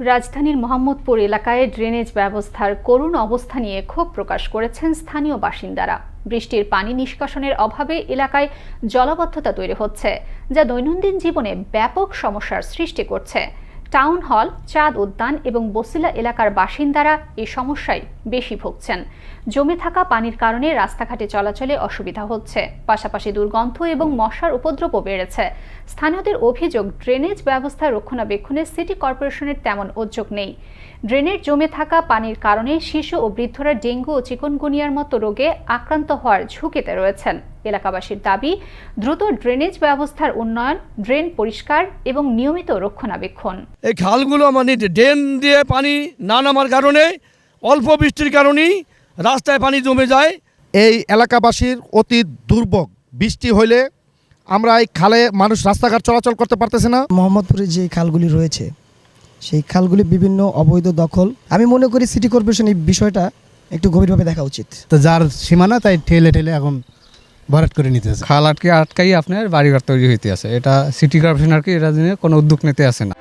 রাজধানীর মোহাম্মদপুর এলাকায় ড্রেনেজ ব্যবস্থার করুণ অবস্থা নিয়ে ক্ষোভ প্রকাশ করেছেন স্থানীয় বাসিন্দারা। বৃষ্টির পানি নিষ্কাশনের অভাবে এলাকায় জলাবদ্ধতা তৈরি হচ্ছে, যা দৈনন্দিন জীবনে ব্যাপক সমস্যার সৃষ্টি করছে। টাউন হল, চাঁদ উদ্যান এবং বসিলা এলাকার বাসিন্দারা এই সমস্যায় বেশি ভুগছেন। জমে থাকা পানির কারণে রাস্তাঘাটে চলাচলে অসুবিধা হচ্ছে। পাশাপাশি দুর্গন্ধ এবং মশার উপদ্রবও বেড়েছে। স্থানীয়দের অভিযোগ, ড্রেনেজ ব্যবস্থা রক্ষণাবেক্ষণে সিটি কর্পোরেশনের তেমন উদ্যোগ নেই। ড্রেনের জমে থাকা পানির কারণে শিশু ও বৃদ্ধরা ডেঙ্গু ও চিকনগুনিয়ার মতো রোগে আক্রান্ত হওয়ার ঝুঁকিতে রয়েছেন। এলাকাবাসীর দাবি দ্রুত ড্রেনেজ ব্যবস্থার উন্নয়ন ড্রেন পরিষ্কার এবং নিয়মিত রক্ষণাবেক্ষণ। এই খালগুলো মানে ড্রেন দিয়ে পানি না নামার কারণে অল্প বৃষ্টির কারণেই রাস্তায় পানি জমে যায়। এই এলাকাবাসীর অতি দুর্ভোগ। বৃষ্টি হইলে আমরা এই খালে মানুষ রাস্তাঘাট চলাচল করতে পারতেছে না। মোহাম্মদপুরে যে খালগুলি রয়েছে সেই খালগুলি বিভিন্ন অবৈধ দখল। আমি মনে করি সিটি কর্পোরেশন এই বিষয়টা একটু গভীরভাবে দেখা উচিত। তো যার সীমানা তাই ঠেলে ঠেলে এখন ভরাট করে নিতেছে। খাল আটকে আটকাই আপনার বাড়িঘর তৈরি হইতে আছে। এটা সিটি কর্পোরেশন আর কি, এটা কোনো উদ্যোগ নিতে আসে না।